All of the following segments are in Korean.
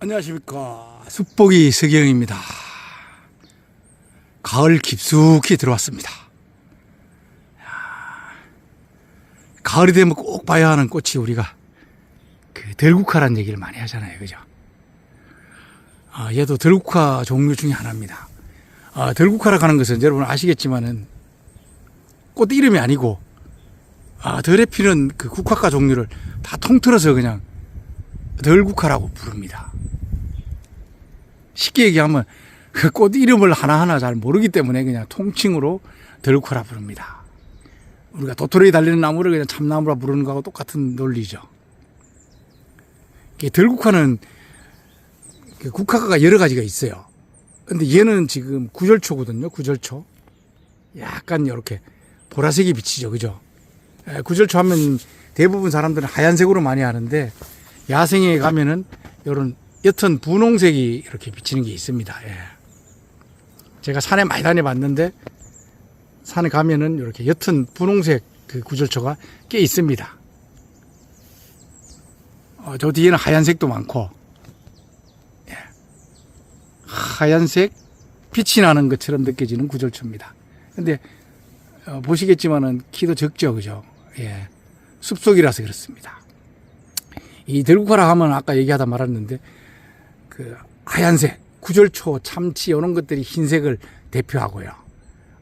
안녕하십니까. 숲보기 서경입니다. 가을 깊숙이 들어왔습니다. 야, 가을이 되면 꼭 봐야 하는 꽃이 우리가 그 들국화란 얘기를 많이 하잖아요. 그죠? 아, 얘도 들국화 종류 중에 하나입니다. 아, 들국화라고 하는 것은 여러분 아시겠지만은 꽃 이름이 아니고 아, 덜에 피는 그 국화과 종류를 다 통틀어서 그냥 덜국화라고 부릅니다. 쉽게 얘기하면 그 꽃 이름을 하나하나 잘 모르기 때문에 그냥 통칭으로 덜국화라 부릅니다. 우리가 도토리 달리는 나무를 그냥 참나무라 부르는 거하고 똑같은 논리죠. 덜국화는 그 국화가 여러 가지가 있어요. 근데 얘는 지금 구절초거든요. 구절초. 약간 이렇게 보라색이 비치죠. 그죠? 에, 구절초 하면 대부분 사람들은 하얀색으로 많이 하는데 야생에 가면은 이런 옅은 분홍색이 이렇게 비치는 게 있습니다. 예. 제가 산에 많이 다녀봤는데 산에 가면은 이렇게 옅은 분홍색 그 구절초가 꽤 있습니다. 어, 저 뒤에는 하얀색도 많고 예. 하얀색 빛이 나는 것처럼 느껴지는 구절초입니다. 근데 어, 보시겠지만은 키도 적죠, 그죠? 예. 숲속이라서 그렇습니다. 이 들국화라 하면 아까 얘기하다 말았는데 그 하얀색, 구절초, 참치 이런 것들이 흰색을 대표하고요.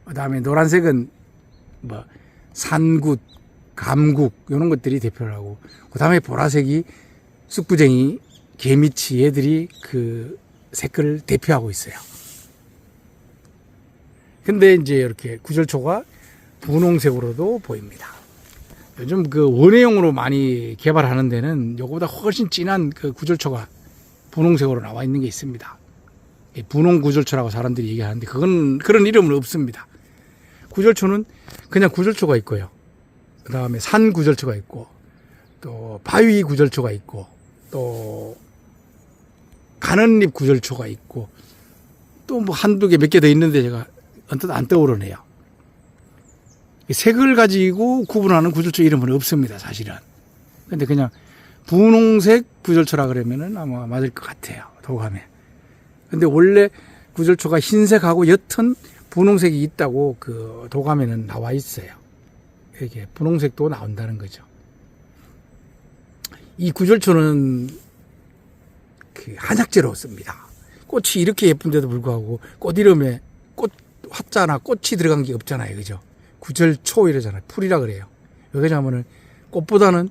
그다음에 노란색은 뭐 산굿, 감국 이런 것들이 대표를 하고 그다음에 보라색이 쑥부쟁이, 개미치 얘들이 그 색깔을 대표하고 있어요. 근데 이제 이렇게 구절초가 분홍색으로도 보입니다. 요즘 그 원예용으로 많이 개발하는 데는 요거보다 훨씬 진한 그 구절초가 분홍색으로 나와 있는 게 있습니다. 이 분홍 구절초라고 사람들이 얘기하는데 그건 그런 이름은 없습니다. 구절초는 그냥 구절초가 있고요. 그 다음에 산 구절초가 있고 또 바위 구절초가 있고 또 가는잎 구절초가 있고 또 뭐 한두 개 몇 개 더 있는데 제가 언뜻 안 떠오르네요. 이 색을 가지고 구분하는 구절초 이름은 없습니다, 사실은. 근데 그냥 분홍색 구절초라 그러면은 아마 맞을 것 같아요, 도감에. 근데 원래 구절초가 흰색하고 옅은 분홍색이 있다고 그 도감에는 나와 있어요. 이게 분홍색도 나온다는 거죠. 이 구절초는 그 한약재로 씁니다. 꽃이 이렇게 예쁜데도 불구하고 꽃 이름에 꽃 화자나 꽃이 들어간 게 없잖아요, 그죠? 구절초 이러잖아요. 풀이라 그래요. 왜냐하면은 꽃보다는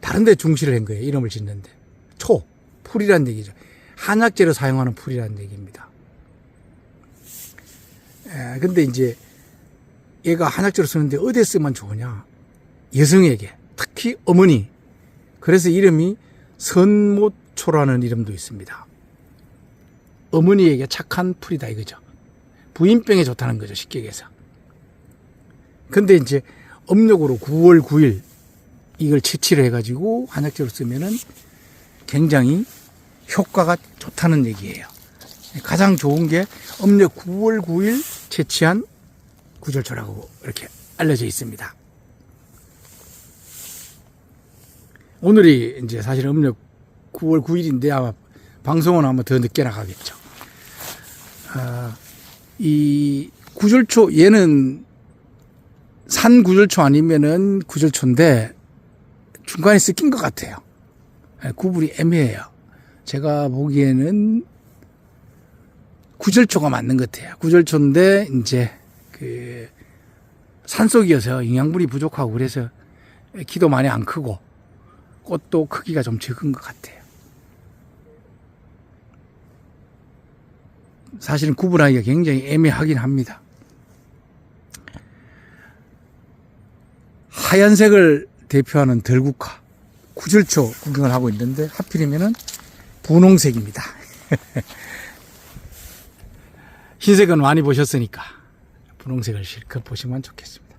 다른 데 중시를 한 거예요. 이름을 짓는데. 초, 풀이란 얘기죠. 한약재로 사용하는 풀이라는 얘기입니다. 에, 근데 이제 얘가 한약재로 쓰는데 어디에 쓰면 좋으냐? 여성에게, 특히 어머니. 그래서 이름이 선모초라는 이름도 있습니다. 어머니에게 착한 풀이다 이거죠. 부인병에 좋다는 거죠. 쉽게 얘기해서. 근데 이제 음력으로 9월 9일 이걸 채취를 해가지고 한약재로 쓰면은 굉장히 효과가 좋다는 얘기예요. 가장 좋은 게 음력 9월 9일 채취한 구절초라고 이렇게 알려져 있습니다. 오늘이 이제 사실 음력 9월 9일인데 아마 방송은 아마 더 늦게 나가겠죠. 아, 이 구절초 얘는 산 구절초 아니면은 구절초인데 중간에 섞인 것 같아요. 예, 구분이 애매해요. 제가 보기에는 구절초가 맞는 것 같아요. 구절초인데 이제 그 산속이어서 영양분이 부족하고 그래서 키도 많이 안 크고 꽃도 크기가 좀 적은 것 같아요. 사실은 구분하기가 굉장히 애매하긴 합니다. 하얀색을 대표하는 덜국화, 구절초 구경을 하고 있는데 하필이면은 분홍색입니다. 흰색은 많이 보셨으니까 분홍색을 실컷 보시면 좋겠습니다.